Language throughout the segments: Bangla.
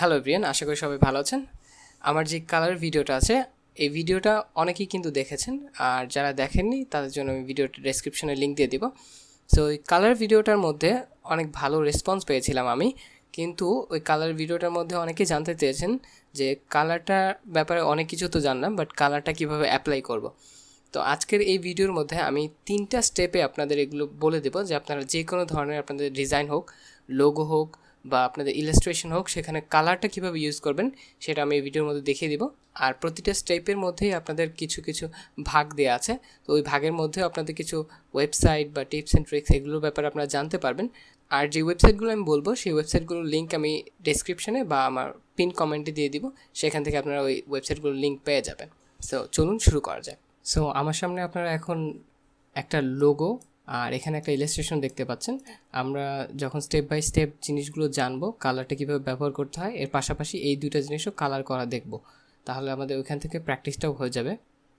হ্যালো ব্রিয়ান আশা করি সবাই ভালো আছেন। আমার যে কালার ভিডিওটা আছে, এই ভিডিওটা অনেকেই কিন্তু দেখেছেন। আর যারা দেখেননি, তাদের জন্য আমি ভিডিওটা ডেসক্রিপশনে লিঙ্ক দিয়ে দিব। সো ওই কালার ভিডিওটার মধ্যে অনেক ভালো রেসপন্স পেয়েছিলাম আমি। কিন্তু ওই কালার ভিডিওটার মধ্যে অনেকে জানতে চেয়েছেন যে কালারটার ব্যাপারে অনেক কিছু তো জানলাম বাট কালারটা কীভাবে অ্যাপ্লাই করব। তো আজকের এই ভিডিওর মধ্যে আমি তিনটা স্টেপে আপনাদের এগুলো বলে দেবো, যে আপনারা যে কোনো ধরনের আপনাদের ডিজাইন হোক লোগো হোক বা আপনাদের ইলাস্ট্রেশন হোক, সেখানে কালারটা কীভাবে ইউজ করবেন, সেটা আমি এই ভিডিওর মধ্যে দেখিয়ে দিব। আর প্রতিটা স্টেপের মধ্যেই আপনাদের কিছু কিছু ভাগ দেওয়া আছে। তো ওই ভাগের মধ্যেও আপনাদের কিছু ওয়েবসাইট বা টিপস অ্যান্ড ট্রিক্স এগুলোর ব্যাপারে আপনারা জানতে পারবেন। আর যে ওয়েবসাইটগুলো আমি বলব, সেই ওয়েবসাইটগুলোর লিঙ্ক আমি ডেসক্রিপশনে বা আমার পিন কমেন্টে দিয়ে দিব। সেখান থেকে আপনারা ওই ওয়েবসাইটগুলোর লিঙ্ক পেয়ে যাবেন। সো চলুন শুরু করা যায় সো আমার সামনে আপনারা এখন একটা লোগো আর এখানে একটা ইলাস্ট্রেশন দেখতে পাচ্ছেন। আমরা যখন স্টেপ বাই স্টেপ জিনিসগুলো জানব কালারটা কীভাবে ব্যবহার করতে হয়, এর পাশাপাশি এই দুইটা জিনিসও কালার করা দেখব। তাহলে আমাদের ওইখান থেকে প্র্যাকটিসটাও হয়ে যাবে।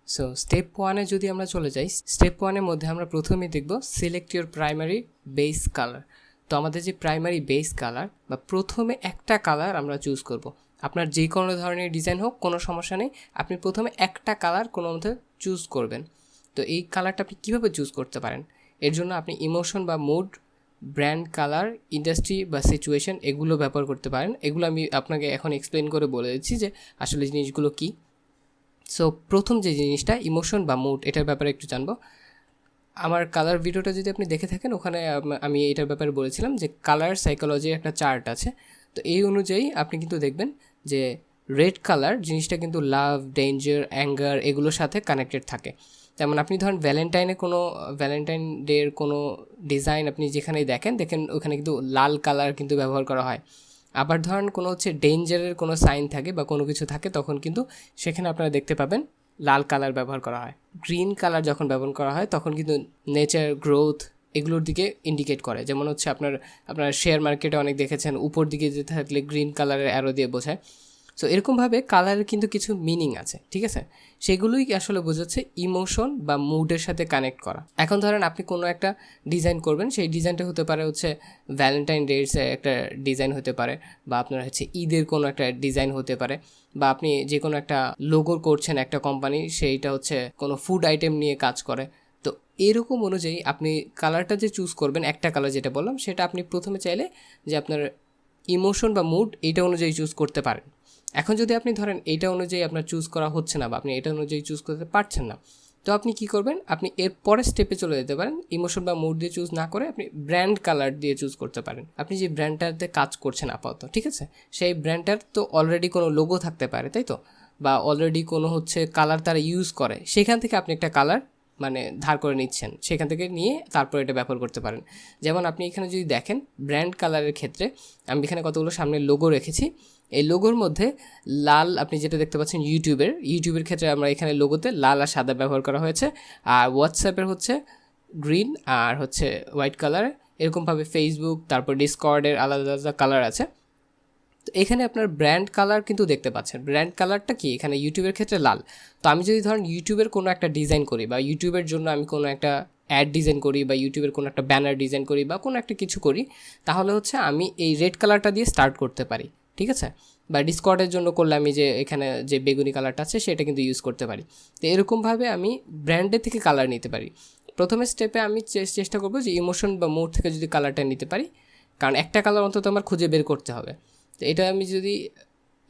সো স্টেপ ওয়ানে যদি আমরা চলে যাই স্টেপ ওয়ানের মধ্যে আমরা প্রথমেই দেখব select your primary base colour তো আমাদের যে প্রাইমারি বেস কালার বা প্রথমে একটা কালার আমরা চুজ করব। আপনার যে কোনো ধরনের ডিজাইন হোক, কোনো সমস্যা নেই, আপনি প্রথমে একটা কালার কোনো মধ্যে চুজ করবেন। তো এই কালারটা আপনি কীভাবে চুজ করতে পারেন? এর জন্য আপনি ইমোশন বা মুড ব্র্যান্ড কালার ইন্ডাস্ট্রি বা সিচুয়েশন এগুলো ব্যবহার করতে পারেন। এগুলো আমি আপনাকে এখন এক্সপ্লেন করে বলে দিচ্ছি যে আসলে জিনিসগুলো কী। সো প্রথম যে জিনিসটা ইমোশন বা মুড এটার ব্যাপারে একটু জানব। আমার কালার ভিডিওটা যদি আপনি দেখে থাকেন, ওখানে আমি এটার ব্যাপারে বলেছিলাম যে কালার সাইকোলজির একটা চার্ট আছে। তো এই অনুযায়ী আপনি কিন্তু দেখবেন যে রেড কালার জিনিসটা কিন্তু লাভ ডেঞ্জার অ্যাঙ্গার এগুলোর সাথে কানেক্টেড থাকে। যেমন আপনি ধরেন ভ্যালেন্টাইনে কোনো ভ্যালেন্টাইন ডের কোনো ডিজাইন আপনি যেখানেই দেখেন দেখেন ওখানে কিন্তু লাল কালার কিন্তু ব্যবহার করা হয়। আবার ধরেন কোনো হচ্ছে ডেঞ্জারের কোনো সাইন থাকে বা কোনো কিছু থাকে, তখন কিন্তু সেখানে আপনারা দেখতে পাবেন লাল কালার ব্যবহার করা হয়। গ্রিন কালার যখন ব্যবহার করা হয়, তখন কিন্তু নেচার গ্রোথ এগুলোর দিকে ইন্ডিকেট করে। যেমন হচ্ছে আপনার আপনার শেয়ার মার্কেটে অনেক দেখেছেন, উপর দিকে যেতে থাকলে গ্রিন কালারের অ্যারো দিয়ে বোঝায়। সো এরকমভাবে কালারের কিন্তু কিছু মিনিং আছে, ঠিক আছে? সেগুলোই আসলে বোঝাচ্ছে ইমোশন বা মুডের সাথে কানেক্ট করা। এখন ধরেন আপনি কোনো একটা ডিজাইন করবেন, সেই ডিজাইনটা হতে পারে হচ্ছে ভ্যালেন্টাইন ডেসে একটা ডিজাইন হতে পারে, বা আপনার হচ্ছে ঈদের কোনো একটা ডিজাইন হতে পারে, বা আপনি যে কোনো একটা লোগো করছেন একটা কোম্পানি সেইটা হচ্ছে কোনো ফুড আইটেম নিয়ে কাজ করে। তো এরকম অনুযায়ী আপনি কালারটা যে চুজ করবেন, একটা কালার যেটা বললাম, সেটা আপনি প্রথমে চাইলে যে আপনার ইমোশন বা মুড এইটা অনুযায়ী চুজ করতে পারেন। এখন যদি আপনি ধরেন এইটা অনুযায়ী আপনার চুজ করা হচ্ছে না বা আপনি এটা অনুযায়ী চুজ করতে পারছেন না, তো আপনি কি করবেন? আপনি এর পরের স্টেপে চলে যেতে পারেন। ইমোশন বা মুড দিয়ে চুজ না করে আপনি ব্র্যান্ড কালার দিয়ে চুজ করতে পারেন। আপনি যে ব্র্যান্ডটাতে কাজ করছেন আপাতত, ঠিক আছে? সেই ব্র্যান্ডটার তো অলরেডি কোনো লোগো থাকতে পারে, তাই তো? বা অলরেডি কোনো হচ্ছে কালার তারা ইউজ করে, সেখান থেকে আপনি একটা কালার মানে ধার করে নিচ্ছেন। সেখান থেকে নিয়ে তারপর এটা ব্যবহার করতে পারেন। যেমন আপনি এখানে যদি দেখেন ব্র্যান্ড কালারের ক্ষেত্রে, আমি এখানে কতগুলো সামনে লোগো রেখেছি। এই লোগোর মধ্যে লাল, আপনি যেটা দেখতে পাচ্ছেন ইউটিউবের ইউটিউবের ক্ষেত্রে আমরা এখানে লোগোতে লাল আর সাদা ব্যবহার করা হয়েছে। আর হোয়াটসঅ্যাপের হচ্ছে গ্রিন আর হচ্ছে হোয়াইট কালার এরকমভাবে ফেসবুক তারপর ডিসকর্ডের আলাদা আলাদা কালার আছে। তো এখানে আপনার ব্র্যান্ড কালার কিন্তু দেখতে পাচ্ছেন। ব্র্যান্ড কালারটা কি? এখানে ইউটিউবের ক্ষেত্রে লাল। তো আমি যদি ধরেন ইউটিউবের কোনো একটা ডিজাইন করি বা ইউটিউবের জন্য আমি কোনো একটা অ্যাড ডিজাইন করি বা ইউটিউবের কোনো একটা ব্যানার ডিজাইন করি বা কোনো একটা কিছু করি, তাহলে হচ্ছে আমি এই রেড কালারটা দিয়ে স্টার্ট করতে পারি। ঠিক আছে? বা ডিসকর্ডের জন্য করলে আমি যে এখানে যে বেগুনি কালারটা আছে, সেটা কিন্তু ইউজ করতে পারি। তো এরকমভাবে আমি ব্র্যান্ডের থেকে কালার নিতে পারি। প্রথমে স্টেপে আমি চেষ্টা করব যে ইমোশন বা মুড থেকে যদি কালারটা নিতে পারি, কারণ একটা কালার অন্তত আমার খুঁজে বের করতে হবে। তো এটা আমি যদি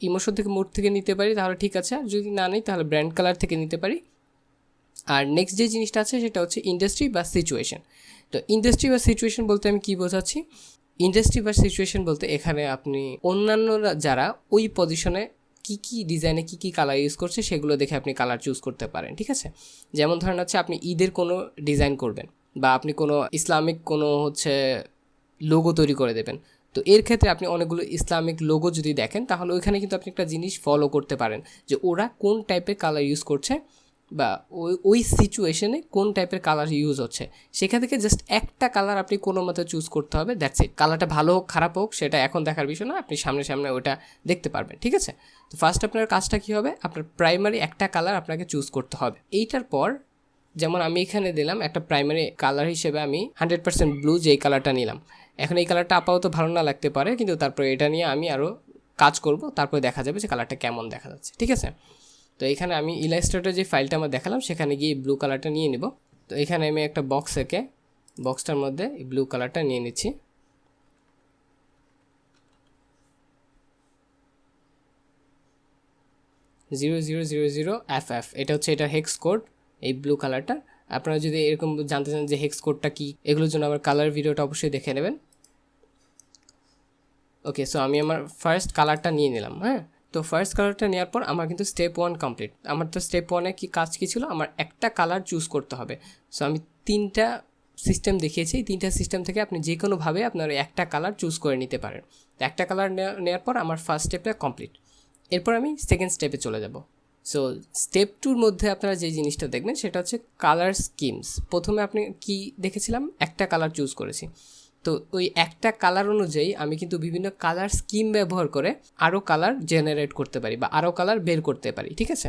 ইমোশন থেকে মুড থেকে নিতে পারি, তাহলে ঠিক আছে। আর যদি না নিই, তাহলে ব্র্যান্ড কালার থেকে নিতে পারি। আর নেক্সট যে জিনিসটা আছে, সেটা হচ্ছে ইন্ডাস্ট্রি বা সিচুয়েশন তো ইন্ডাস্ট্রি বা সিচুয়েশন বলতে আমি কী বোঝাচ্ছি? ইন্ডাস্ট্রি বা সিচুয়েশন বলতে এখানে আপনি অন্যান্যরা যারা ওই পজিশনে কী কী ডিজাইনে কী কী কালার ইউজ করছে সেগুলো দেখে আপনি কালার চুজ করতে পারেন, ঠিক আছে? যেমন ধরেন হচ্ছে আপনি ঈদের কোনো ডিজাইন করবেন বা আপনি কোনো ইসলামিক কোনো হচ্ছে লোগো তৈরি করে দেবেন। তো এর ক্ষেত্রে আপনি অনেকগুলো ইসলামিক লোগো যদি দেখেন তাহলে ওইখানে কিন্তু আপনি একটা জিনিস ফলো করতে পারেন যে ওরা কোন টাইপের কালার ইউজ করছে বা ওই ওই সিচুয়েশনে কোন টাইপের কালার ইউজ হচ্ছে? সেখান থেকে জাস্ট একটা কালার আপনি কোনো মতো চুজ করতে হবে দ্যাটস ইট কালারটা ভালো হোক, খারাপ হোক, সেটা এখন দেখার বিষয় না, আপনি সামনে সামনে ওটা দেখতে পারবেন, ঠিক আছে? তো ফার্স্ট আপনার কাজটা কী হবে? আপনার প্রাইমারি একটা কালার আপনাকে চুজ করতে হবে। এইটার পর যেমন আমি এখানে দিলাম, একটা প্রাইমারি কালার হিসেবে আমি হান্ড্রেড পার্সেন্ট ব্লু যেই কালারটা নিলাম। এখন এই কালারটা আপাতত ভালো না লাগতে পারে, কিন্তু তারপরে এটা নিয়ে আমি আরও কাজ করব, তারপরে দেখা যাবে যে কালারটা কেমন দেখা যাচ্ছে, ঠিক আছে? তো এখানে আমি ইলাস্ট্রেটর যে ফাইলটা আমার দেখালাম, সেখানে গিয়ে ব্লু কালারটা নিয়ে নিব। তো এখানে আমি একটা বক্স এঁকে বক্সটার মধ্যে এই ব্লু কালারটা নিয়ে নিচ্ছি। Zero zero zero zero F F এটা হচ্ছে এটার হেক্স কোড এই ব্লু কালারটা আপনারা যদি এরকম জানতে চান যে হেক্স কোডটা কী, এগুলোর জন্য আমার কালার ভিডিওটা অবশ্যই দেখে নেবেন। ওকে সো আমি আমার ফার্স্ট কালারটা নিয়ে নিলাম হ্যাঁ? তো ফার্স্ট কালারটা নেওয়ার পর আমার কিন্তু স্টেপ ওয়ান কমপ্লিট আমার তো স্টেপ ওয়ানে কি কাজ কী ছিল? আমার একটা কালার চুজ করতে হবে। সো আমি তিনটা সিস্টেম দেখিয়েছি। এই তিনটা সিস্টেম থেকে আপনি যে কোনোভাবে আপনার একটা কালার চুজ করে নিতে পারেন। একটা কালার নেওয়ার পর আমার ফার্স্ট স্টেপটা কমপ্লিট এরপর আমি সেকেন্ড স্টেপে চলে যাব। সো স্টেপ টুর মধ্যে আপনারা যে জিনিসটা দেখবেন, সেটা হচ্ছে কালার স্কিমস প্রথমে আপনি কি দেখেছিলাম? একটা কালার চুজ করেছি। তো ওই একটা কালার অনুযায়ী আমি কিন্তু বিভিন্ন কালার স্কিম ব্যবহার করে আরও কালার জেনারেট করতে পারি বা আরও কালার বের করতে পারি, ঠিক আছে?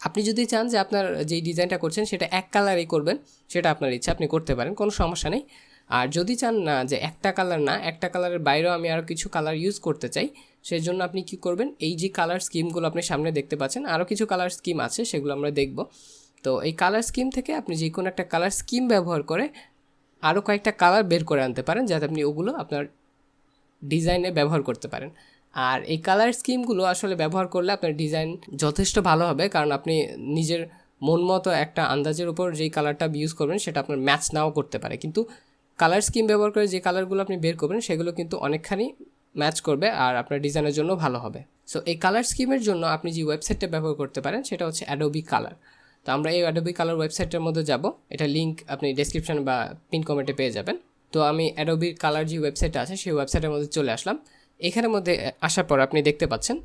আপনি যদি চান যে আপনার যেই ডিজাইনটা করছেন সেটা এক কালারেই করবেন, সেটা আপনার ইচ্ছা, আপনি করতে পারেন, কোনো সমস্যা নেই। আর যদি চান না যে একটা কালার না, একটা কালারের বাইরেও আমি আরও কিছু কালার ইউজ করতে চাই সেই জন্য আপনি কি করবেন? এই যে কালার স্কিমগুলো আপনি সামনে দেখতে পাচ্ছেন আরও কিছু কালার স্কিম আছে, সেগুলো আমরা দেখব। তো এই কালার স্কিম থেকে আপনি যে কোনো একটা কালার স্কিম ব্যবহার করে আরও কয়েকটা কালার বের করে আনতে পারেন যাতে আপনি ওগুলো আপনার ডিজাইনে ব্যবহার করতে পারেন। আর এই কালার স্কিমগুলো আসলে ব্যবহার করলে আপনার ডিজাইন যথেষ্ট ভালো হবে, কারণ আপনি নিজের মন মতো একটা আন্দাজের উপর যেই কালারটা ইউজ করবেন সেটা আপনার ম্যাচ নাও করতে পারে। কিন্তু কালার স্কিম ব্যবহার করে যে কালারগুলো আপনি বের করবেন সেগুলো কিন্তু অনেকখানি ম্যাচ করবে আর আপনার ডিজাইনের জন্য ভালো হবে। সো এই কালার স্কিমের জন্য আপনি যে ওয়েবসাইটটা ব্যবহার করতে পারেন সেটা হচ্ছে অ্যাডোবি কালার তো আমরা এই অ্যাডোবি কালার ওয়েবসাইটের মধ্যে যাব। এটা লিঙ্ক আপনি ডেসক্রিপশন বা পিন কমেন্টে পেয়ে যাবেন। তো আমি অ্যাডোবির কালার যে ওয়েবসাইট আছে, সেই ওয়েবসাইটের মধ্যে চলে আসলাম। এখানের মধ্যে আসার পর আপনি দেখতে পাচ্ছেন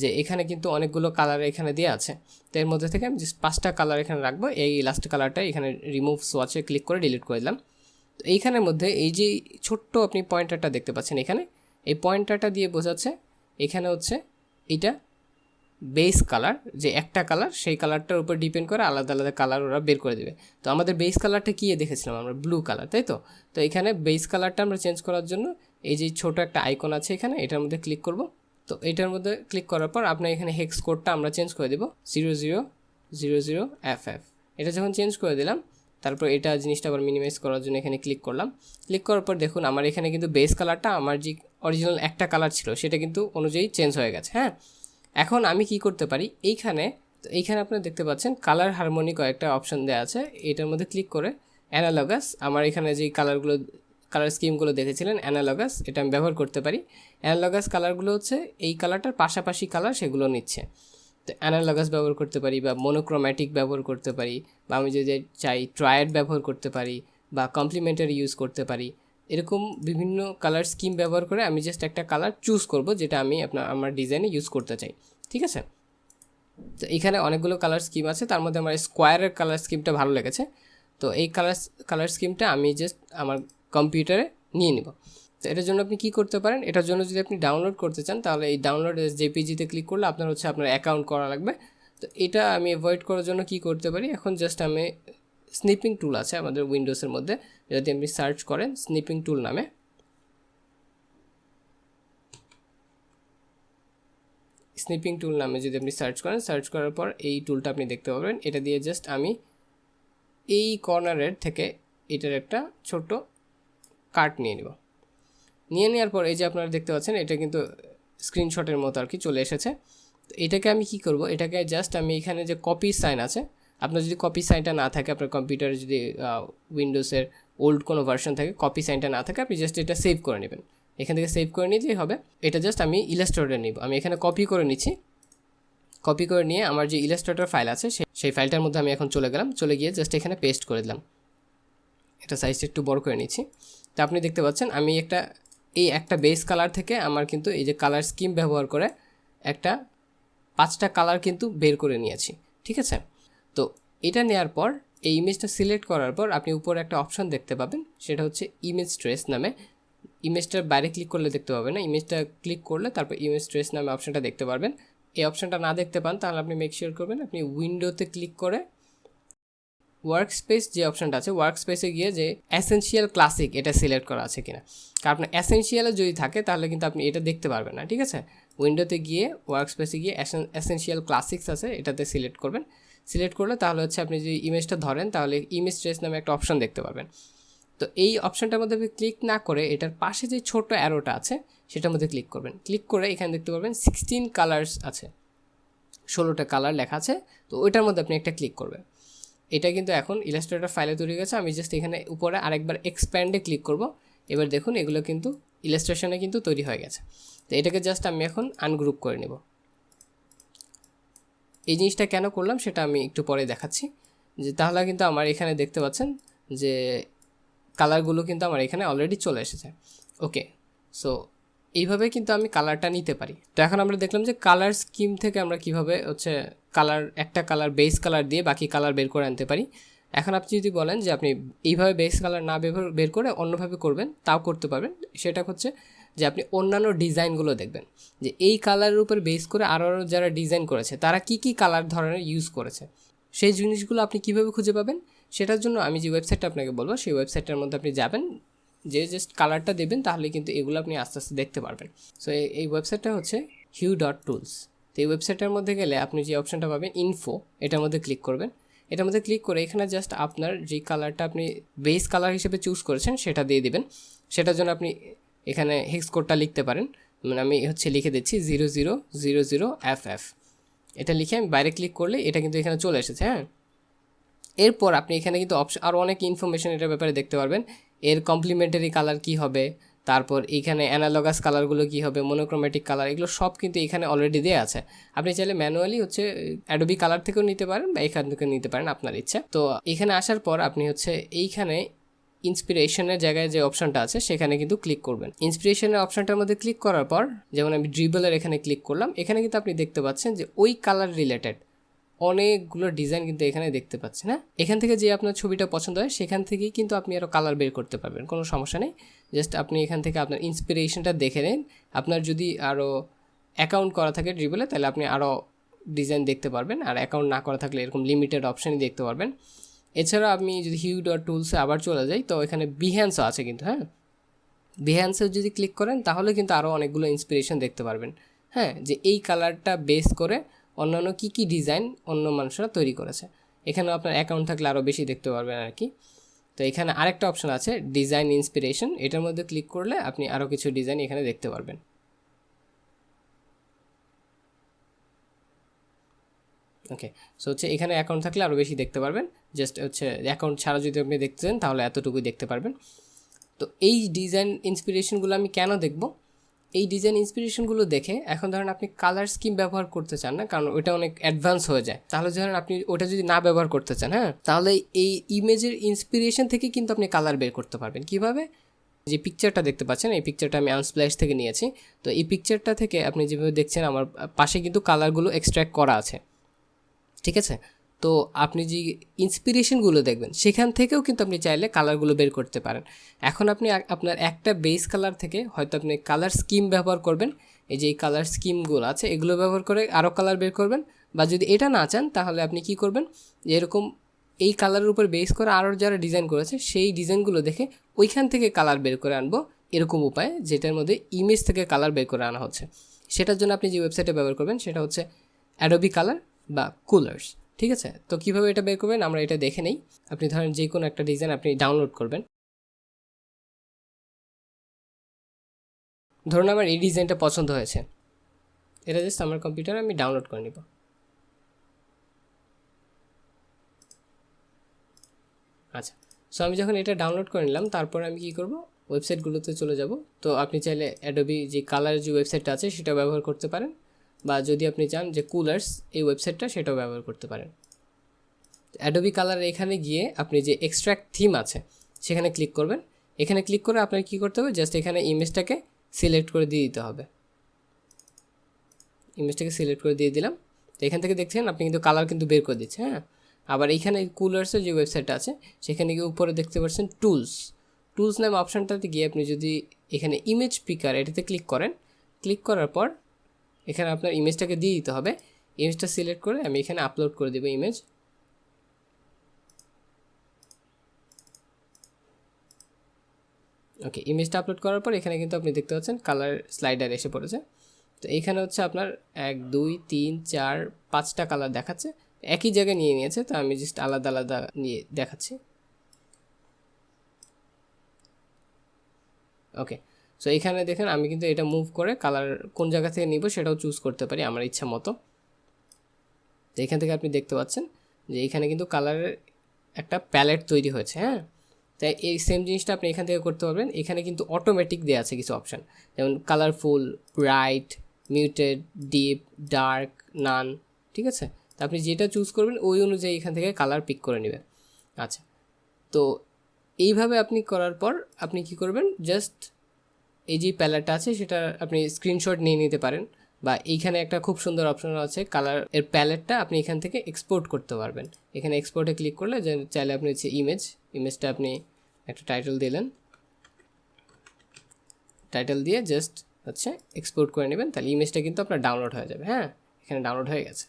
যে এখানে কিন্তু অনেকগুলো কালার এখানে দেওয়া আছে। তো এর মধ্যে থেকে আমি পাঁচটা কালার এখানে রাখব। এই লাস্ট কালারটা এখানে রিমুভ সোয়াচে ক্লিক করে ডিলিট করে দিলাম। তো এইখানের মধ্যে এই যে ছোট্ট আপনি পয়েন্টারটা দেখতে পাচ্ছেন এখানে, এই পয়েন্টারটা দিয়ে বোঝাচ্ছে, এখানে হচ্ছে এটা বেস কালার যে একটা কালার সেই কালারটার উপর ডিপেন্ড করে আলাদা আলাদা কালার ওরা বের করে দেবে। তো আমাদের বেস কালারটা কী দেখেছিলাম আমরা? ব্লু কালার তাই তো? তো এখানে বেস কালারটা আমরা চেঞ্জ করার জন্য এই যে ছোট একটা আইকন আছে এখানে, এটার মধ্যে ক্লিক করব। তো এটার মধ্যে ক্লিক করার পর আপনার এখানে হেক্স কোডটা আমরা চেঞ্জ করে দেবো। Zero zero zero zero F F এটা যখন চেঞ্জ করে দিলাম, তারপর এটা জিনিসটা আবার মিনিমাইজ করার জন্য এখানে ক্লিক করলাম। ক্লিক করার পর দেখুন, আমার এখানে কিন্তু বেস কালারটা আমার যে অরিজিনাল একটা কালার ছিল, সেটা কিন্তু অনুযায়ী চেঞ্জ হয়ে গেছে হ্যাঁ? এখন আমি কি করতে পারি? এইখানে তো এইখানে আপনারা দেখতে পাচ্ছেন কালার হারমোনি কয়েকটা অপশন দেওয়া আছে। এটার মধ্যে ক্লিক করে অ্যানালগাস আমার এখানে যেই কালারগুলো কালার স্কিমগুলো দেখেছিলেন অ্যানালগাস এটা আমি ব্যবহার করতে পারি। অ্যানালগাস কালারগুলো হচ্ছে, এই কালারটার পাশাপাশি কালার সেগুলো নিচ্ছে। তো অ্যানালগাস ব্যবহার করতে পারি বা মনোক্রোম্যাটিক ব্যবহার করতে পারি, বা আমি যদি চাই ট্রায়েড ব্যবহার করতে পারি, বা কমপ্লিমেন্টারি ইউজ করতে পারি। এরকম বিভিন্ন কালার স্কিম ব্যবহার করে আমি জাস্ট একটা কালার চুজ করব, যেটা আমি আপনার, আমার ডিজাইনে ইউজ করতে চাই। ঠিক আছে? তো এখানে অনেকগুলো কালার স্কিম আছে, তার মধ্যে আমার স্কোয়ারের কালার স্কিমটা ভালো লেগেছে। তো এই কালার কালার স্কিমটা আমি জাস্ট আমার কম্পিউটারে নিয়ে নিব। তো এটার জন্য আপনি কী করতে পারেন? এটার জন্য যদি আপনি ডাউনলোড করতে চান, তাহলে এই ডাউনলোড জেপিজিতে ক্লিক করলে আপনার হচ্ছে আপনার অ্যাকাউন্ট করা লাগবে। তো এটা আমি অ্যাভয়েড করার জন্য কি করতে পারি? এখন জাস্ট আমি স্নিপিং টুল আছে আমাদের উইন্ডোজের মধ্যে, যদি আপনি সার্চ করেন স্নিপিং টুল নামে। স্নিপিং টুল নামে যদি আপনি সার্চ করেন, সার্চ করার পর এই টুলটা আপনি দেখতে পাবেন। এটা দিয়ে জাস্ট আমি এই কর্নারের থেকে এটার একটা ছোট্ট কাট নিয়ে নেব। নিয়ে নেওয়ার পর এই যে আপনারা দেখতে পাচ্ছেন, এটা কিন্তু স্ক্রিনশটের মতো আর কি চলে এসেছে। এটাকে আমি কি করব? এটাকে জাস্ট আমি এখানে যে কপি সাইন আছে আপনার যদি কপি সাইনটা না থাকে, আপনার কম্পিউটারে যদি উইন্ডোজের ওল্ড কোনো ভার্সন থাকে কপি সাইনটা না থাকে, আপনি জাস্ট এটা সেভ করে নেবেন। এখান থেকে সেভ করে নিতেই হবে। এটা জাস্ট আমি ইলাস্ট্রেটরে নিব। আমি এখানে কপি করে নিচ্ছি। কপি করে নিয়ে আমার যে ইলাস্ট্রেটর ফাইল আছে সেই ফাইলটার মধ্যে আমি এখন চলে গেলাম। চলে গিয়ে জাস্ট এখানে পেস্ট করে দিলাম। এটা সাইজটা একটু বড় করে নিচ্ছি। তা আপনি দেখতে পাচ্ছেন, আমি একটা, এই একটা বেস কালার থেকে আমার কিন্তু এই যে কালার স্কিম ব্যবহার করে একটা পাঁচটা কালার কিন্তু বের করে নিয়েছি। ঠিক আছে? তো এটা নেওয়ার পর, এই ইমেজটা সিলেক্ট করার পর আপনি উপরে একটা অপশন দেখতে পাবেন। সেটা হচ্ছে ইমেজ ট্রেস নামে। ইমেজটার বাইরে ক্লিক করলে দেখতে পাবেন না। ইমেজটা ক্লিক করলে তারপর ইমেজ ট্রেস নামে অপশনটা দেখতে পারবেন। এই অপশনটা না দেখতে পান, তাহলে আপনি মেক শিওর করবেন আপনি উইন্ডোতে ক্লিক করে ওয়ার্ক স্পেস যে অপশনটা আছে ওয়ার্ক স্পেসে গিয়ে যে অ্যাসেন্সিয়াল ক্লাসিক এটা সিলেক্ট করা আছে কিনা। কারণ অ্যাসেন্সিয়ালে যদি থাকে, তাহলে কিন্তু আপনি এটা দেখতে পারবেন না, ঠিক আছে? উইন্ডোতে গিয়ে ওয়ার্ক স্পেসে গিয়ে এসেনশিয়াল ক্লাসিক্স আছে, এটাতে সিলেক্ট করবেন। সিলেক্ট করলে তাহলে হচ্ছে আপনি যদি ইমেজটা ধরেন, তাহলে ইমেজ ট্রেস নামে একটা অপশন দেখতে পাবেন তো এই অপশনটার মধ্যে আপনি ক্লিক না করে এটার পাশে যে ছোট অ্যারোটা আছে, সেটার মধ্যে ক্লিক করবেন। ক্লিক করে এখানে দেখতে পাবেন সিক্সটিন কালার্স আছে। ষোলোটা কালার লেখা আছে, তো ওইটার মধ্যে আপনি একটা ক্লিক করবেন। এটা কিন্তু এখন ইলাস্ট্রেটর ফাইলে তৈরি গেছে, আমি জাস্ট এখানে উপরে আরেকবার এক্সপ্যান্ডে ক্লিক করব। এবার দেখুন এগুলো কিন্তু ইলাস্ট্রেশনে কিন্তু তৈরি হয়ে গেছে। তো এটাকে জাস্ট আমি এখন আনগ্রুপ করে নেব। এই জিনিসটা কেন করলাম সেটা আমি একটু পরে দেখাচ্ছি। যে তাহলে কিন্তু আমার এখানে দেখতে পাচ্ছেন যে কালারগুলো কিন্তু আমার এখানে অলরেডি চলে এসেছে। ওকে সো এইভাবে কিন্তু আমি কালারটা নিতে পারি। তো এখন আমরা দেখলাম যে কালার স্কিম থেকে আমরা কীভাবে হচ্ছে কালার একটা কালার বেস কালার দিয়ে বাকি কালার বের করে আনতে পারি। এখন আপনি যদি বলেন যে আপনি এইভাবে বেস কালার না ব্যবহার, বের করে অন্যভাবে করবেন, তাও করতে পারবেন। সেটা হচ্ছে যে আপনি অন্যান্য ডিজাইনগুলো দেখবেন, যে এই কালারের উপর বেস করে আরও যারা ডিজাইন করেছে, তারা কি কি কালার ধরনের ইউজ করেছে? সেই জিনিসগুলো আপনি কীভাবে খুঁজে পাবেন? সেটার জন্য আমি যে ওয়েবসাইটটা আপনাকে বলব, সেই ওয়েবসাইটটার মধ্যে আপনি যাবেন, যে জাস্ট কালারটা দেবেন, তাহলে কিন্তু এগুলো আপনি আস্তে আস্তে দেখতে পারবেন। সো এই ওয়েবসাইটটা হচ্ছে হিউ ডট টুলস তো এই ওয়েবসাইটের মধ্যে গেলে আপনি যে অপশানটা পাবেন ইনফো এটার মধ্যে ক্লিক করবেন। এটার মধ্যে ক্লিক করে এখানে জাস্ট আপনার যে কালারটা আপনি বেস কালার হিসেবে চুজ করেছেন, সেটা দিয়ে দেবেন। সেটার জন্য আপনি এখানে হেক্স কোডটা লিখতে পারেন। মানে আমি হচ্ছে লিখে দিচ্ছি zero zero zero zero F F. এটা লিখে আমি বাইরে ক্লিক করলে এটা কিন্তু এখানে চলে এসেছে হ্যাঁ? এরপর আপনি এখানে কিন্তু অপশন আরও অনেক ইনফরমেশন এটার ব্যাপারে দেখতে পারবেন। এর কমপ্লিমেন্টারি কালার কি হবে? তারপর এখানে অ্যানালগাস কালারগুলো কী হবে? মনোক্রোমেটিক কালার এগুলো সব কিন্তু এখানে অলরেডি দেওয়া আছে। আপনি চাইলে ম্যানুয়ালি হচ্ছে অ্যাডোবি কালার থেকেও নিতে পারেন বা এখান থেকে নিতে পারেন আপনার ইচ্ছা। তো এখানে আসার পর আপনি হচ্ছে এইখানে ইন্সপিরেশনের জায়গায় যে অপশনটা আছে, সেখানে কিন্তু ক্লিক করবেন। ইন্সপিরেশনের অপশনটার মধ্যে ক্লিক করার পর, যেমন আমি ড্রিবলের এখানে ক্লিক করলাম, এখানে কিন্তু আপনি দেখতে পাচ্ছেন যে ওই কালার রিলেটেড অনেকগুলো ডিজাইন কিন্তু এখানে দেখতে পাচ্ছেন হ্যাঁ? এখান থেকে যে আপনার ছবিটা পছন্দ হয়, সেখান থেকেই কিন্তু আপনি আরও কালার বের করতে পারবেন, কোনো সমস্যা নেই। জাস্ট আপনি এখান থেকে আপনার ইন্সপিরেশনটা দেখে নিন। আপনার যদি আরও অ্যাকাউন্ট করা থাকে ড্রিবলে তাহলে আপনি আরও ডিজাইন দেখতে পারবেন, আর অ্যাকাউন্ট না করা থাকলে এরকম লিমিটেড অপশানই দেখতে পারবেন। এছাড়া আমি যদি হিউ ডট টুলসে আবার চলে যাই, তো এখানে বিহ্যান্সও আছে কিন্তু হ্যাঁ? বিহ্যান্সে যদি ক্লিক করেন, তাহলে কিন্তু আরও অনেকগুলো ইন্সপিরেশন দেখতে পারবেন হ্যাঁ? যে এই কালারটা বেস করে অন্যান্য কী কী ডিজাইন অন্য মানুষরা তৈরি করেছে। এখানেও আপনার অ্যাকাউন্ট থাকলে আরও বেশি দেখতে পারবেন আর কি। তো এখানে আরেকটা অপশন আছে ডিজাইন ইন্সপিরেশন এটার মধ্যে ক্লিক করলে আপনি আরও কিছু ডিজাইন এখানে দেখতে পারবেন। ওকে সো হচ্ছে এখানে অ্যাকাউন্ট থাকলে আরও বেশি দেখতে পারবেন। জাস্ট হচ্ছে অ্যাকাউন্ট ছাড়া যদি আপনি দেখতে চান, তাহলে এতটুকুই দেখতে পারবেন। তো এই ডিজাইন ইন্সপিরেশনগুলো আমি কেন দেখব? এই ডিজাইন ইন্সপিরেশনগুলো দেখে এখন ধরেন আপনি কালার স্কিম ব্যবহার করতে চান না, কারণ ওটা অনেক অ্যাডভান্স হয়ে যায়। তাহলে ধরেন আপনি ওটা যদি না ব্যবহার করতে চান হ্যাঁ তাহলে এই ইমেজের ইন্সপিরেশন থেকে কিন্তু আপনি কালার বের করতে পারবেন। কীভাবে? যে পিকচারটা দেখতে পাচ্ছেন, এই পিকচারটা আমি আনস্প্ল্যাশ থেকে নিয়েছি। তো এই পিকচারটা থেকে আপনি যেভাবে দেখছেন, আমার পাশে কিন্তু কালারগুলো এক্সট্র্যাক্ট করা আছে। ঠিক আছে? তো আপনি যে ইন্সপিরেশনগুলো দেখবেন, সেখান থেকেও কিন্তু আপনি চাইলে কালারগুলো বের করতে পারেন। এখন আপনি আপনার একটা বেস কালার থেকে হয়তো আপনি কালার স্কিম ব্যবহার করবেন, এই যে এই কালার স্কিমগুলো আছে, এগুলো ব্যবহার করে আরও কালার বের করবেন, বা যদি এটা না চান, তাহলে আপনি কি করবেন, এরকম এই কালারের উপর বেস করে আরও যারা ডিজাইন করেছে, সেই ডিজাইনগুলো দেখে ওইখান থেকে কালার বের করে আনব, এরকম উপায় যেটার মধ্যে ইমেজ থেকে কালার বের করে আনা হচ্ছে। সেটার জন্য আপনি যে ওয়েবসাইটে ব্যবহার করবেন, সেটা হচ্ছে অ্যাডোবি কালার বা কুলার্স ঠিক আছে? তো কীভাবে এটা বের করবেন? আমরা এটা দেখে নেই। আপনি ধরেন যে কোনো একটা ডিজাইন আপনি ডাউনলোড করবেন। ধরুন আমার এই ডিজাইনটা পছন্দ হয়েছে। এটা জাস্ট আমার কম্পিউটারে আমি ডাউনলোড করে নিব। আচ্ছা সো আমি যখন এটা ডাউনলোড করে নিলাম, তারপর আমি কী করব? ওয়েবসাইটগুলোতে চলে যাব। তো আপনি চাইলে অ্যাডোবি যে কালারের যে ওয়েবসাইটটা আছে, সেটা ব্যবহার করতে পারেন। বা যদি আপনি চান যে কুলার্স এই ওয়েবসাইটটা সেটাও ব্যবহার করতে পারেন। অ্যাডোবি কালার এখানে গিয়ে আপনি যে এক্সট্র্যাক্ট থিম আছে, সেখানে ক্লিক করবেন। এখানে ক্লিক করে আপনার কী করতে হবে? জাস্ট এখানে ইমেজটাকে সিলেক্ট করে দিয়ে দিতে হবে। ইমেজটাকে সিলেক্ট করে দিয়ে দিলাম। তো এখান থেকে দেখছেন, আপনি কিন্তু কালার কিন্তু বের করে দিচ্ছে হ্যাঁ? আবার এইখানে কুলার্সের যে ওয়েবসাইটটা আছে, সেখানে গিয়ে উপরে দেখতে পাচ্ছেন টুলস টুলস নাম অপশানটাতে গিয়ে আপনি যদি এখানে ইমেজ পিকার এটাতে ক্লিক করেন ক্লিক করার পর এখানে আপনার ইমেজটাকে দিয়ে দিতে হবে। ইমেজটা সিলেক্ট করে আমি এখানে আপলোড করে দেবো ইমেজ ওকে ইমেজটা আপলোড করার পর এখানে কিন্তু আপনি দেখতে পাচ্ছেন কালার স্লাইডার এসে পড়েছে। তো এইখানে হচ্ছে আপনার এক, দুই, তিন, চার, পাঁচটা কালার দেখাচ্ছে। একই জায়গায় নিয়ে নিয়েছে, তো আমি জাস্ট আলাদা আলাদা নিয়ে দেখাচ্ছি। ওকে সো এখানে দেখেন আমি কিন্তু এটা মুভ করে কালার কোন জায়গা থেকে নিব সেটাও চুজ করতে পারি আমার ইচ্ছা মতো। তো এখান থেকে আপনি দেখতে পাচ্ছেন যে এখানে কিন্তু কালারের একটা প্যালেট তৈরি হয়েছে হ্যাঁ? তাই এই সেম জিনিসটা আপনি এখান থেকে করতে পারবেন। এখানে কিন্তু অটোমেটিক দেওয়া আছে কিছু অপশান যেমন colourful bright muted deep dark none ঠিক আছে? তো আপনি যেটা চুজ করবেন ওই অনুযায়ী এখান থেকে কালার পিক করে নেবেন। আচ্ছা তো এইভাবে আপনি করার পর আপনি কি করবেন? জাস্ট এই যে প্যালেটটা আছে, সেটা আপনি স্ক্রিনশট নিয়ে নিতে পারেন বা এইখানে একটা খুব সুন্দর অপশন আছে কালারের প্যালেটটা আপনি এখান থেকে এক্সপোর্ট করতে পারবেন। এখানে এক্সপোর্টে ক্লিক করলে যে চাইলে আপনি হচ্ছে ইমেজ ইমেজটা আপনি একটা টাইটেল দিলেন। টাইটেল দিয়ে জাস্ট হচ্ছে এক্সপোর্ট করে নেবেন, তাহলে ইমেজটা কিন্তু আপনার ডাউনলোড হয়ে যাবে হ্যাঁ? এখানে ডাউনলোড হয়ে গেছে।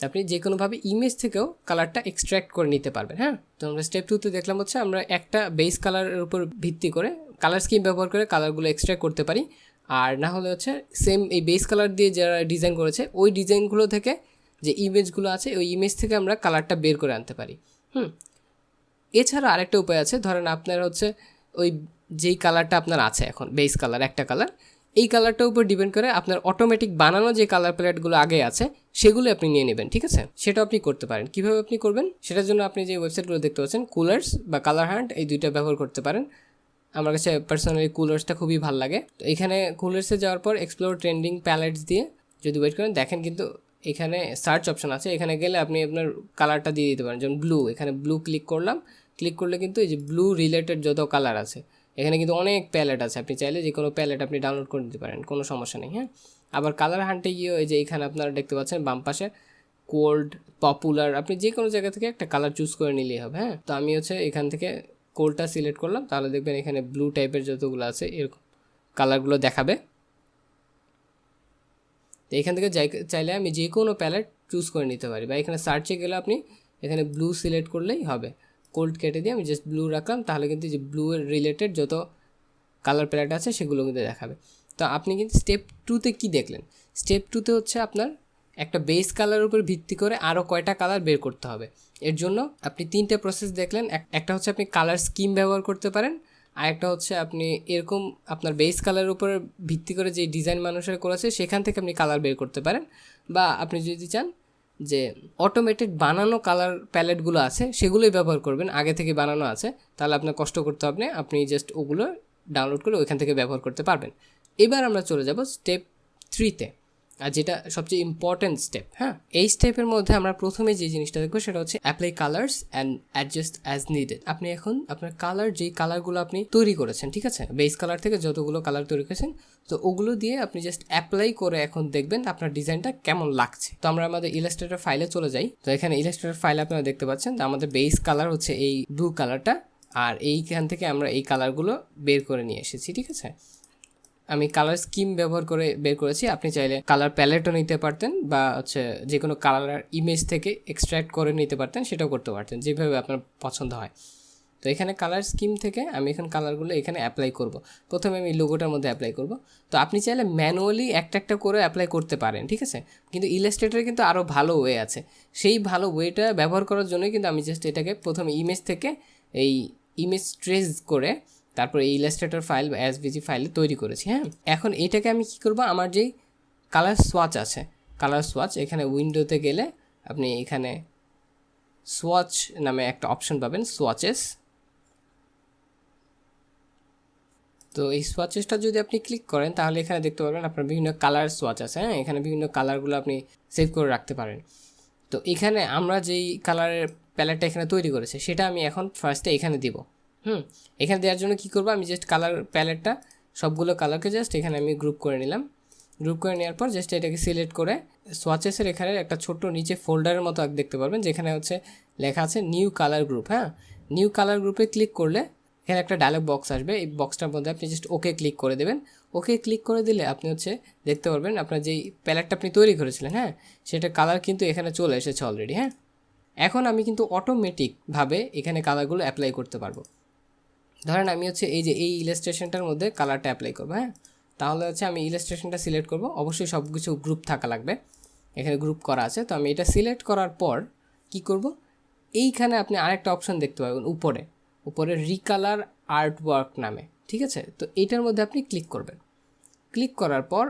আপনি যে কোনোভাবে ইমেজ থেকেও কালারটা এক্সট্র্যাক্ট করে নিতে পারবেন হ্যাঁ? তো আমরা স্টেপ টুতে দেখলাম হচ্ছে আমরা একটা বেস কালারের উপর ভিত্তি করে কালার স্কিম ব্যবহার করে কালারগুলো এক্সট্র্যাক্ট করতে পারি। আর না হলে হচ্ছে সেম এই বেস কালার দিয়ে যারা ডিজাইন করেছে, ওই ডিজাইনগুলো থেকে যে ইমেজগুলো আছে, ওই ইমেজ থেকে আমরা কালারটা বের করে আনতে পারি, হুম? এছাড়া আরেকটা উপায় আছে, ধরেন আপনার হচ্ছে ওই যেই কালারটা আপনার আছে এখন বেস কালার একটা কালার এই কালারটার উপর ডিপেন্ড করে আপনার অটোমেটিক বানানো যে কালার প্যালেটগুলো আগে আছে, সেগুলো আপনি নিয়ে নেবেন, ঠিক আছে? সেটাও আপনি করতে পারেন। কীভাবে আপনি করবেন? সেটার জন্য আপনি যে ওয়েবসাইটগুলো দেখতে পাচ্ছেন কুলার্স বা কালার হ্যান্ড এই দুইটা ব্যবহার করতে পারেন। আমার কাছে পার্সোনালি কুলার্সটা খুবই ভালো লাগে। তো এখানে কুলার্সে যাওয়ার পর এক্সপ্লোর ট্রেন্ডিং প্যালেটস দিয়ে যদি ওয়েট করেন, দেখেন কিন্তু এখানে সার্চ অপশন আছে। এখানে গেলে আপনি আপনার কালারটা দিয়ে দিতে পারেন। যেমন ব্লু এখানে ব্লু ক্লিক করলাম। ক্লিক করলে কিন্তু এই যে ব্লু রিলেটেড যত কালার আছে এখানে কিন্তু অনেক প্যালেট আছে। আপনি চাইলে যে কোনো প্যালেট আপনি ডাউনলোড করে নিতে পারেন, কোনো সমস্যা নেই হ্যাঁ? আবার কালার হান্টে গিয়ে এই যে এখানে আপনারা দেখতে পাচ্ছেন বাম পাশে কোল্ড, পপুলার, আপনি যে কোনো জায়গা থেকে একটা কালার চুজ করে নিলেই হবে হ্যাঁ? তো আমি হচ্ছে এখান থেকে কোল্ডটা সিলেক্ট করলাম, তাহলে দেখবেন এখানে ব্লু টাইপের যতগুলো আছে এরকম কালারগুলো দেখাবে। তো এখান থেকে চাইলে আমি যে কোনো প্যালেট চুজ করে নিতে পারি বা এখানে সার্চে গেলে আপনি এখানে ব্লু সিলেক্ট করলেই হবে। কোল্ড কেটে দিয়ে আমি জাস্ট ব্লু রাখলাম, তাহলে কিন্তু যে ব্লু রিলেটেড যত কালার প্যালেট আছে সেগুলো কিন্তু দেখাবে। তো আপনি কিন্তু স্টেপ টুতে কি দেখলেন? স্টেপ টুতে হচ্ছে আপনার একটা বেস কালার উপর ভিত্তি করে আরও কয়টা কালার বের করতে হবে। এর জন্য আপনি তিনটে প্রসেস দেখলেন একটা হচ্ছে আপনি কালার স্কিম ব্যবহার করতে পারেন আর একটা হচ্ছে আপনি এরকম আপনার বেস কালারের উপর ভিত্তি করে যে ডিজাইন মানুষের করেছে, সেখান থেকে আপনি কালার বের করতে পারেন, বা আপনি যদি চান যে অটোমেটেড বানানো কালার প্যালেটগুলো আছে, সেগুলোই ব্যবহার করবেন। আগে থেকে বানানো আছে, তাহলে আপনার কষ্ট করতে হবে আপনি জাস্ট ওগুলো ডাউনলোড করে ওইখান থেকে ব্যবহার করতে পারবেন। এবার আমরা চলে যাব স্টেপ থ্রিতে আর যেটা সবচেয়ে ইম্পর্ট্যান্ট স্টেপ হ্যাঁ? এই স্টেপের মধ্যে আমরা প্রথমে যে জিনিসটা দেখব সেটা হচ্ছে apply colours and adjust as needed আপনি এখন আপনার কালার যেই কালারগুলো আপনি তৈরি করেছেন, ঠিক আছে? বেস কালার থেকে যতগুলো কালার তৈরি করেছেন, তো ওগুলো দিয়ে আপনি জাস্ট অ্যাপ্লাই করে এখন দেখবেন আপনার ডিজাইনটা কেমন লাগছে। তো আমরা আমাদের ইলাস্ট্রেটর ফাইলে চলে যাই। তো এখানে ইলাস্ট্রেটর ফাইলে আপনারা দেখতে পাচ্ছেন, তো আমাদের বেস কালার হচ্ছে এই ব্লু কালারটা আর এইখান থেকে আমরা এই কালারগুলো বের করে নিয়ে এসেছি, ঠিক আছে? আমি কালার স্কিম ব্যবহার করে বের করেছি। আপনি চাইলে কালার প্যালেটও নিতে পারতেন বা হচ্ছে যে কোনো কালার ইমেজ থেকে এক্সট্র্যাক্ট করে নিতে পারতেন, সেটাও করতে পারতেন, যেভাবে আপনার পছন্দ হয়। তো এখানে কালার স্কিম থেকে আমি এখন কালারগুলো এখানে অ্যাপ্লাই করব। প্রথমে আমি লোগোটার মধ্যে অ্যাপ্লাই করব। তো আপনি চাইলে ম্যানুয়ালি একটা একটা করে অ্যাপ্লাই করতে পারেন, ঠিক আছে? কিন্তু ইলাস্ট্রেটারে কিন্তু আরও ভালো ওয়ে আছে। সেই ভালো ওয়েটা ব্যবহার করার জন্যই কিন্তু আমি জাস্ট এটাকে প্রথমে ইমেজ থেকে এই ইমেজ ট্রেস করে তারপর এই ইলাস্ট্রেটর ফাইল বা এসভিজি ফাইলে তৈরি করেছি হ্যাঁ? এখন এটাকে আমি কি করব? আমার যেই কালার সোয়াচ আছে কালার সোয়াচ এখানে উইন্ডোতে গেলে আপনি এখানে সোয়াচ নামে একটা অপশন পাবেন সোয়াচেস তো এই সোয়াচেসটা যদি আপনি ক্লিক করেন, তাহলে এখানে দেখতে পারবেন আপনার বিভিন্ন কালার সোয়াচ আছে হ্যাঁ? এখানে বিভিন্ন কালারগুলো আপনি সেভ করে রাখতে পারেন। তো এখানে আমরা যেই কালারের প্যালেটটা এখানে তৈরি করেছি, সেটা আমি এখন ফার্স্টে এখানে দিব। হুম, এখানে দেওয়ার জন্য কী করব? আমি জাস্ট কালার প্যালেটটা সবগুলো কালারকে জাস্ট এখানে আমি গ্রুপ করে নিলাম। গ্রুপ করে নেওয়ার পর জাস্ট এটাকে সিলেক্ট করে সোয়াচেসের এখানে একটা ছোট্ট নিচে ফোল্ডারের মতো এক দেখতে পারবেন, যেখানে হচ্ছে লেখা আছে নিউ কালার গ্রুপ হ্যাঁ? নিউ কালার গ্রুপে ক্লিক করলে এখানে একটা ডায়লগ বক্স আসবে। এই বক্সটার মধ্যে আপনি জাস্ট ওকে ক্লিক করে দেবেন। ওকে ক্লিক করে দিলে আপনি হচ্ছে দেখতে পারবেন আপনার যেই প্যালেটটা আপনি তৈরি করেছিলেন হ্যাঁ? সেটা কালার কিন্তু এখানে চলে এসেছে অলরেডি হ্যাঁ? এখন আমি কিন্তু অটোমেটিকভাবে এখানে কালারগুলো অ্যাপ্লাই করতে পারব। ধরেন আমি হচ্ছে এই যে এই ইলাস্ট্রেশনটার মধ্যে কালারটা অ্যাপ্লাই করব হ্যাঁ? তাহলে হচ্ছে আমি ইলাস্ট্রেশনটা সিলেক্ট করব। অবশ্যই সব কিছু গ্রুপ থাকা লাগবে। এখানে গ্রুপ করা আছে। তো আমি এটা সিলেক্ট করার পর কি করব? এইখানে আপনি আরেকটা অপশন দেখতে পাবেন উপরে। উপরে রিকালার আর্ট ওয়ার্ক নামে, ঠিক আছে? তো এইটার মধ্যে আপনি ক্লিক করবেন। ক্লিক করার পর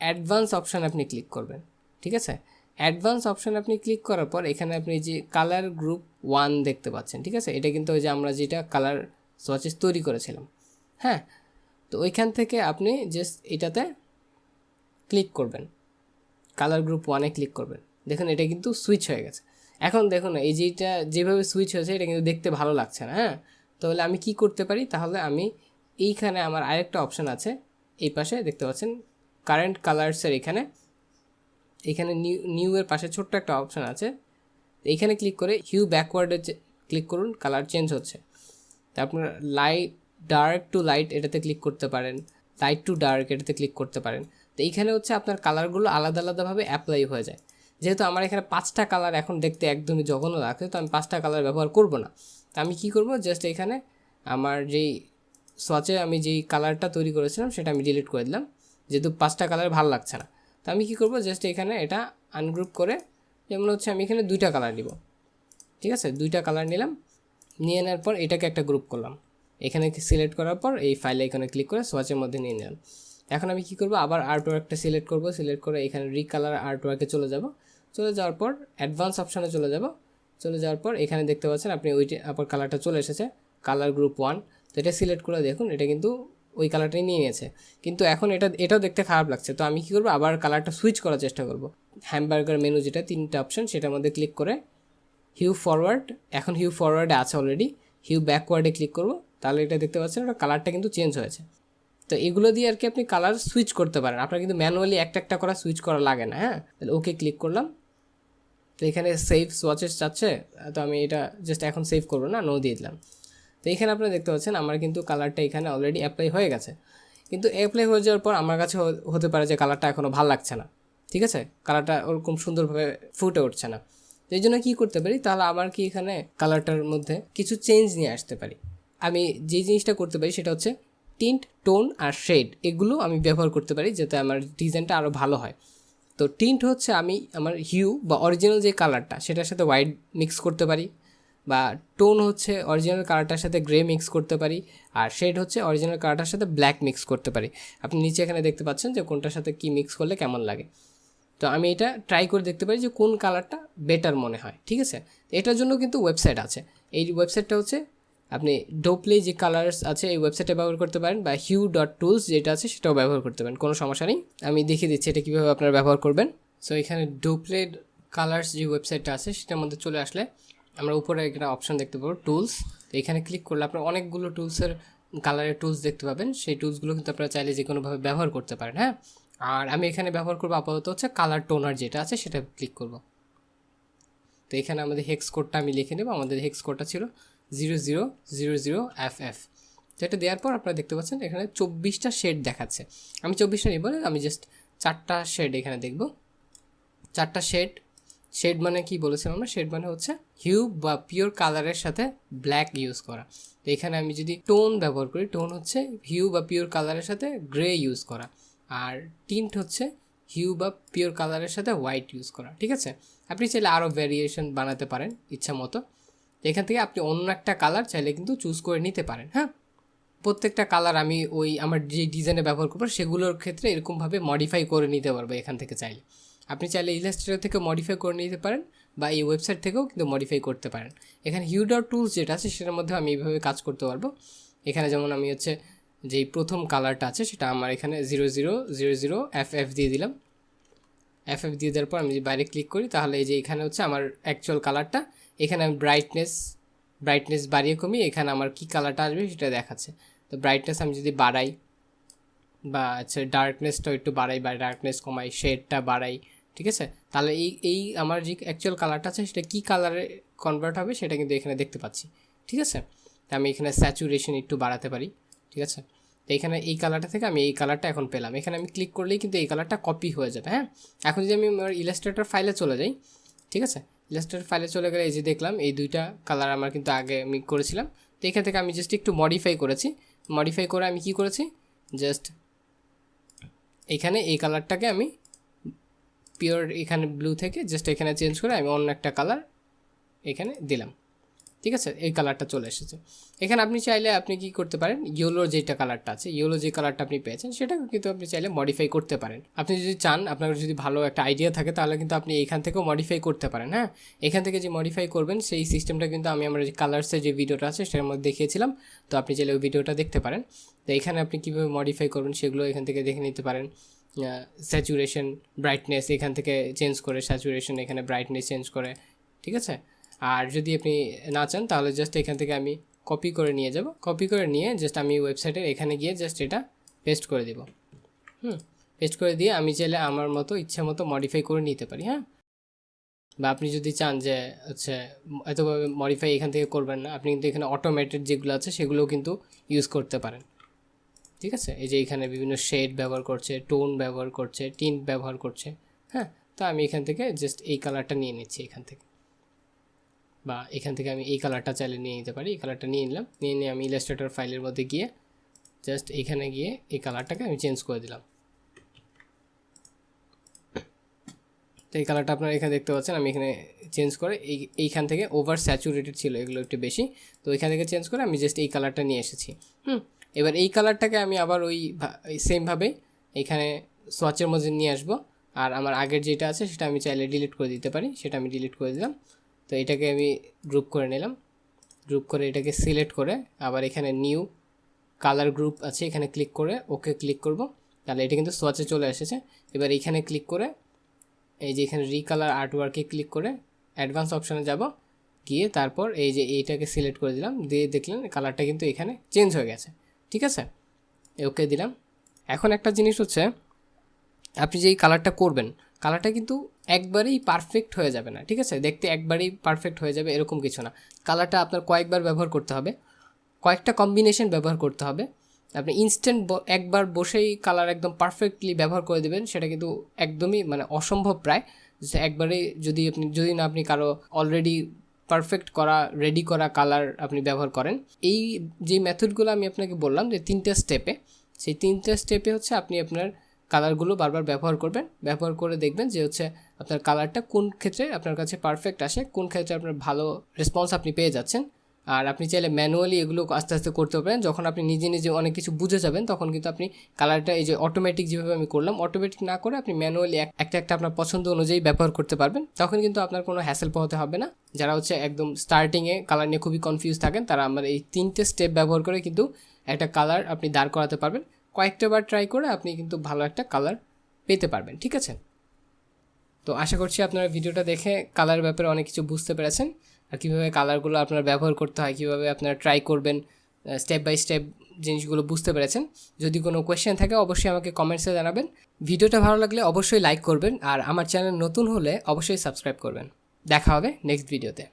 অ্যাডভান্স অপশান আপনি ক্লিক করবেন, ঠিক আছে? অ্যাডভান্স অপশান আপনি ক্লিক করার পর এখানে আপনি যে কালার গ্রুপ ওয়ান দেখতে পাচ্ছেন, ঠিক আছে? এটা কিন্তু ওই যে আমরা যেটা কালার সোয়াচেস তৈরি করেছিলাম। হ্যাঁ? তো ওইখান থেকে আপনি জাস্ট এটাতে ক্লিক করবেন। কালার গ্রুপ ওয়ানে ক্লিক করবেন। দেখুন, এটা কিন্তু সুইচ হয়ে গেছে। এখন দেখুন, এই যেটা, যেভাবে সুইচ হয়েছে, এটা কিন্তু দেখতে ভালো লাগছে না হ্যাঁ? তাহলে আমি কি করতে পারি? তাহলে আমি এইখানে আমার আরেকটা অপশান আছে। এই পাশে দেখতে পাচ্ছেন কারেন্ট কালার্সের এখানে এখানে নিউ নিউ এর পাশে ছোট্ট একটা অপশান আছে। এইখানে ক্লিক করে হিউ ব্যাকওয়ার্ডে ক্লিক করুন কালার চেঞ্জ হচ্ছে। আপনার লাইট ডার্ক টু লাইট এটাতে ক্লিক করতে পারেন। লাইট টু ডার্ক এটাতে ক্লিক করতে পারেন। তো এইখানে হচ্ছে আপনার কালারগুলো আলাদা আলাদাভাবে অ্যাপ্লাই হয়ে যায়। যেহেতু আমার এখানে পাঁচটা কালার এখন দেখতে একদমই জঘন্য লাগছে, তো আমি পাঁচটা কালার ব্যবহার করব না। তো আমি কি করব? জাস্ট এখানে আমার যেই সোয়াচে আমি যেই কালারটা তৈরি করেছিলাম, সেটা আমি ডিলিট করে দিলাম। যেহেতু পাঁচটা কালার ভালো লাগছে না। তো আমি কী করব? জাস্ট এখানে এটা আনগ্রুপ করে, যেমন হচ্ছে আমি এখানে দুইটা কালার নিব। ঠিক আছে? দুইটা কালার নিলাম। নিয়ে নেওয়ার পর এটাকে একটা গ্রুপ করলাম। এখানে সিলেক্ট করার পর এই ফাইলে এখানে ক্লিক করে সোয়াচের মধ্যে নিয়ে নিলাম। এখন আমি কী করব? আবার আর্ট ওয়ার্কটা সিলেক্ট করব। সিলেক্ট করে এখানে রিকালার আর্ট ওয়ার্কে চলে যাব। চলে যাওয়ার পর অ্যাডভান্স অপশানে চলে যাব। চলে যাওয়ার পর এখানে দেখতে পাচ্ছেন আপনি ওইটি আবার কালারটা চলে এসেছে কালার গ্রুপ ওয়ান তো এটা সিলেক্ট করে দেখুন, এটা কিন্তু ওই কালারটাই নিয়ে নিয়েছে। কিন্তু এখন এটা, এটাও দেখতে খারাপ লাগছে। তো আমি কি করব? আবার কালারটা সুইচ করার চেষ্টা করব। হ্যামবার্গার মেনু যেটা, তিনটা অপশন সেটার মধ্যে ক্লিক করে হিউ ফরওয়ার্ড এখন হিউ ফরওয়ার্ডে আছে অলরেডি হিউ ব্যাকওয়ার্ডে ক্লিক করব, তাহলে এটা দেখতে পাচ্ছেন, ওটা কালারটা কিন্তু চেঞ্জ হয়েছে। তো এগুলো দিয়ে আর কি আপনি কালার সুইচ করতে পারেন, আপনার কিন্তু ম্যানুয়ালি একটা একটা করা সুইচ করা লাগে না হ্যাঁ? তাহলে ওকে ক্লিক করলাম। তো এখানে সেভ সোয়াচেস চাচ্ছে তো আমি এটা জাস্ট এখন সেভ করব না নো দিয়ে দিলাম। তো এখানে আপনারা দেখতে পাচ্ছেন, আমার কিন্তু কালারটা এখানে অলরেডি অ্যাপ্লাই হয়ে গেছে। কিন্তু অ্যাপ্লাই হয়ে যাওয়ার পর আমার কাছে হতে পারে যে কালারটা এখনও ভালো লাগছে না, ঠিক আছে? কালারটা ওরকম সুন্দরভাবে ফুটে উঠছে না। তো এই জন্য কী করতে পারি? তাহলে আমার কি এখানে কালারটার মধ্যে কিছু চেঞ্জ নিয়ে আসতে পারি। আমি যে জিনিসটা করতে পারি সেটা হচ্ছে টিন্ট টোন আর শেড এগুলো আমি ব্যবহার করতে পারি যাতে আমার ডিজাইনটা আরও ভালো হয়। তো টিন্ট হচ্ছে আমি আমার হিউ বা অরিজিনাল যে কালারটা সেটার সাথে হোয়াইট মিক্স করতে পারি বা টোন হচ্ছে অরিজিনাল কালারটার সাথে গ্রে মিক্স করতে পারি আর শেড হচ্ছে অরিজিনাল কালারটার সাথে ব্ল্যাক মিক্স করতে পারি। আপনি নিচে এখানে দেখতে পাচ্ছেন যে কোনটার সাথে কী মিক্স করলে কেমন লাগে। তো আমি এটা ট্রাই করে দেখতে পারি যে কোন কালারটা বেটার মনে হয়, ঠিক আছে? এটার জন্য কিন্তু ওয়েবসাইট আছে। এই ওয়েবসাইটটা হচ্ছে, আপনি ডোপলে যে কালার্স আছে, এই ওয়েবসাইটে ব্যবহার করতে পারেন বা হিউ ডট টুলস যেটা আছে, সেটাও ব্যবহার করতে পারেন, কোনো সমস্যা নেই। আমি দেখিয়ে দিচ্ছি এটা কীভাবে আপনারা ব্যবহার করবেন। সো এখানে ডোপলে কালার্স যে ওয়েবসাইটটা আছে, সেটার মধ্যে চলে আসলে আমরা উপরে একটা অপশন দেখতে পাবো টুলস তো এখানে ক্লিক করলে আপনার অনেকগুলো টুলসের কালারের টুলস দেখতে পাবেন। সেই টুলসগুলো কিন্তু আপনারা চাইলে যে কোনোভাবে ব্যবহার করতে পারেন হ্যাঁ? আর আমি এখানে ব্যবহার করব আপাতত হচ্ছে কালার টোনার যেটা আছে সেটা ক্লিক করব। তো এখানে আমাদের হেক্স কোডটা আমি লিখে নেব, আমাদের হেক্স কোডটা ছিল zero zero zero zero F F এটা দেওয়ার পর আপনারা দেখতে পাচ্ছেন এখানে চব্বিশটা শেড দেখাচ্ছে। আমি চব্বিশটা নিব আমি জাস্ট চারটা শেড এখানে দেখব। চারটা শেড শেড মানে কি বলেছিলাম আমরা? শেড মানে হচ্ছে হিউ বা পিওর কালারের সাথে ব্ল্যাক ইউজ করা। তো এখানে আমি যদি টোন ব্যবহার করি টোন হচ্ছে হিউ বা পিওর কালারের সাথে গ্রে ইউজ করা। আর টিন্ট হচ্ছে হিউ বা পিওর কালারের সাথে হোয়াইট ইউজ করা, ঠিক আছে? আপনি চাইলে আরও ভ্যারিয়েশন বানাতে পারেন, ইচ্ছা মতো। এখান থেকে আপনি অন্য একটা কালার চাইলে কিন্তু চুজ করে নিতে পারেন হ্যাঁ? প্রত্যেকটা কালার আমি ওই আমার যে ডিজাইনে ব্যবহার করব, সেগুলোর ক্ষেত্রে এরকমভাবে মডিফাই করে নিতে পারব এখান থেকে চাইলে। আপনি চাইলে ইলাস্ট্রেটর থেকে মডিফাই করে নিতে পারেন বা এই ওয়েবসাইট থেকেও কিন্তু মডিফাই করতে পারেন। এখানে হিউ ডট টুলস যেটা আছে, সেটার মধ্যে আমি এইভাবে কাজ করতে পারব। এখানে যেমন আমি হচ্ছে যেই প্রথম কালারটা আছে, সেটা আমার এখানে zero zero zero zero F F দিয়ে দিলাম। এফ এফ দিয়ে দেওয়ার পর আমি যদি বাইরে ক্লিক করি, তাহলে এই যে এখানে হচ্ছে আমার অ্যাকচুয়াল কালারটা, এখানে আমি ব্রাইটনেস ব্রাইটনেস বাড়িয়ে কমিয়ে এখানে আমার কী কালারটা আসবে সেটা দেখাচ্ছে। তো ব্রাইটনেস আমি যদি বাড়াই বা আচ্ছা ডার্কনেসটা একটু বাড়াই বা ডার্কনেস কমাই শেডটা বাড়াই, ঠিক আছে? তাহলে এই এই আমার যে অ্যাকচুয়াল কালারটা আছে, সেটা কী কালারে কনভার্ট হবে সেটা কিন্তু এখানে দেখতে পাচ্ছি, ঠিক আছে? আমি এখানে স্যাচুরেশন একটু বাড়াতে পারি, ঠিক আছে? তো এখানে এই কালারটা থেকে আমি এই কালারটা এখন পেলাম। এখানে আমি ক্লিক করলেই কিন্তু এই কালারটা কপি হয়ে যাবে হ্যাঁ? এখন যদি আমি আমার ইলাস্ট্রেটর ফাইলে চলে যাই, ঠিক আছে? ইলাস্ট্রেটর ফাইলে চলে গেলে এই যে দেখলাম, এই দুইটা কালার আমার কিন্তু আগে আমি করেছিলাম। তো এখান থেকে আমি জাস্ট একটু মডিফাই করেছি। মডিফাই করে আমি কি করেছি? জাস্ট এখানে এই কালারটাকে আমি পিওর এখানে ব্লু থেকে জাস্ট এখানে চেঞ্জ করে আমি অন্য একটা কালার এখানে দিলাম। ঠিক আছে? এই কালারটা চলে এসেছে। এখানে আপনি চাইলে আপনি কি করতে পারেন? ইয়েলোর যেটা কালারটা আছে ইয়েলো যে কালারটা আপনি পেয়েছেন, সেটা কিন্তু আপনি চাইলে মডিফাই করতে পারেন। আপনি যদি চান, আপনার যদি ভালো একটা আইডিয়া থাকে, তাহলে কিন্তু আপনি এখান থেকেও মডিফাই করতে পারেন হ্যাঁ? এখান থেকে যে মডিফাই করবেন, সেই সিস্টেমটা কিন্তু আমি আমার যে কালার্সের যে ভিডিওটা আছে, সেটার মধ্যে দেখিয়েছিলাম। তো আপনি চাইলে ওই ভিডিওটা দেখতে পারেন। তো এখানে আপনি কীভাবে মডিফাই করবেন, সেগুলো এখান থেকে দেখে নিতে পারেন। স্যাচুরেশন ব্রাইটনেস এখান থেকে চেঞ্জ করে স্যাচুরেশন এখানে ব্রাইটনেস চেঞ্জ করে, ঠিক আছে? আর যদি আপনি না চান, তাহলে জাস্ট এখান থেকে আমি কপি করে নিয়ে যাব। কপি করে নিয়ে জাস্ট আমি ওয়েবসাইটের এখানে গিয়ে জাস্ট এটা পেস্ট করে দিব। হুম পেস্ট করে দিয়ে আমি চাইলে আমার মতো, ইচ্ছা মতো মডিফাই করে নিতে পারি হ্যাঁ? বা আপনি যদি চান যে, হচ্ছে, এতভাবে মডিফাই এখান থেকে করবেন না, আপনি কিন্তু এখানে অটোমেটেড যেগুলো আছে, সেগুলোও কিন্তু ইউজ করতে পারেন। ঠিক আছে? এই যে এখানে বিভিন্ন শেড ব্যবহার করছে টোন ব্যবহার করছে টিন্ট ব্যবহার করছে হ্যাঁ? তো আমি এখান থেকে জাস্ট এই কালারটা নিয়ে নিচ্ছি এখান থেকে। বা এখান থেকে আমি এই কালারটা চাইলে নিয়ে নিতে পারি। এই কালারটা নিয়ে নিলাম। নিয়ে নিয়ে আমি ইলাস্ট্রেটর ফাইলের মধ্যে গিয়ে জাস্ট এখানে গিয়ে এই কালারটাকে আমি চেঞ্জ করে দিলাম। তো এই কালারটা আপনারা এখানে দেখতে পাচ্ছেন। আমি এখানে চেঞ্জ করে এই, এইখান থেকে ওভার স্যাচুরেটেড ছিল, এগুলো একটু বেশি। তো এখান থেকে চেঞ্জ করে আমি জাস্ট এই কালারটা নিয়ে এসেছি। হুম? এবার এই কালারটাকে আমি আবার ওই সেমভাবে এখানে সোয়াচের মধ্যে নিয়ে আসব। আর আমার আগের যেটা আছে, সেটা আমি চাইলে ডিলিট করে দিতে পারি। সেটা আমি ডিলিট করে দিলাম। তো এটাকে আমি গ্রুপ করে নিলাম। গ্রুপ করে এটাকে সিলেক্ট করে আবার এখানে নিউ কালার গ্রুপ আছে, এখানে ক্লিক করে ওকে ক্লিক করব। তাহলে এটা কিন্তু সোয়াচে চলে এসেছে। এবার এখানে ক্লিক করে এই যে এখানে রিকালার আর্টওয়ার্কে ক্লিক করে অ্যাডভান্স অপশানে যাব। গিয়ে তারপর এই যে এইটাকে সিলেক্ট করে দিলাম। দিয়ে দেখলেন কালারটা কিন্তু এখানে চেঞ্জ হয়ে গেছে। ঠিক আছে? ওকে দিলাম। এখন একটা জিনিস হচ্ছে, আপনি যেই কালারটা করবেন কালারটা কিন্তু একবারেই পারফেক্ট হয়ে যাবে না, ঠিক আছে? দেখতে একবারেই পারফেক্ট হয়ে যাবে এরকম কিছু না। কালারটা আপনার কয়েকবার ব্যবহার করতে হবে। কয়েকটা কম্বিনেশন ব্যবহার করতে হবে। আপনি ইনস্ট্যান্ট একবার বসেই কালার একদম পারফেক্টলি ব্যবহার করে দেবেন, সেটা কিন্তু একদমই মানে অসম্ভব প্রায়। যে একবারে যদি আপনি যদি না আপনি কারও অলরেডি পারফেক্ট করা রেডি করা কালার আপনি ব্যবহার করেন, এই যে মেথডগুলো আমি আপনাকে বললাম, যে তিনটা স্টেপে সেই তিনটা স্টেপে হচ্ছে আপনি আপনার কালারগুলো বারবার ব্যবহার করবেন। ব্যবহার করে দেখবেন যে হচ্ছে আপনার কালারটা কোন ক্ষেত্রে আপনার কাছে পারফেক্ট আসে, কোন ক্ষেত্রে আপনার ভালো রেসপন্স আপনি পেয়ে যাচ্ছেন। আর আপনি চাইলে ম্যানুয়ালি এগুলো আস্তে আস্তে করতে পারেন। যখন আপনি নিজে নিজে অনেক কিছু বুঝে যাবেন, তখন কিন্তু আপনি কালারটা এই যে অটোমেটিক যেভাবে আমি করলাম অটোমেটিক না করে আপনি ম্যানুয়ালি একটা একটা আপনার পছন্দ অনুযায়ী ব্যবহার করতে পারবেন। তখন কিন্তু আপনার কোনো হ্যাসেল পোহাতে হবে না। যারা হচ্ছে একদম স্টার্টিংয়ে কালার নিয়ে খুবই কনফিউজ থাকেন, তারা আমার এই তিনটে স্টেপ ব্যবহার করে কিন্তু একটা কালার আপনি দাঁড় করাতে পারবেন। কয়েকটা বার ট্রাই করে আপনি কিন্তু ভালো একটা কালার পেতে পারবেন, ঠিক আছে? তো আশা করছি আপনারা ভিডিওটা দেখে কালার ব্যাপারে অনেক কিছু বুঝতে পেরেছেন। আর কীভাবে কালারগুলো আপনার ব্যবহার করতে হয়, কীভাবে আপনারা ট্রাই করবেন স্টেপ বাই স্টেপ জিনিসগুলো বুঝতে পেরেছেন। যদি কোনো কোয়েশ্চেন থাকে, অবশ্যই আমাকে কমেন্টসে জানাবেন। ভিডিওটা ভালো লাগলে অবশ্যই লাইক করবেন, আর আমার চ্যানেল নতুন হলে অবশ্যই সাবস্ক্রাইব করবেন। দেখা হবে নেক্সট ভিডিওতে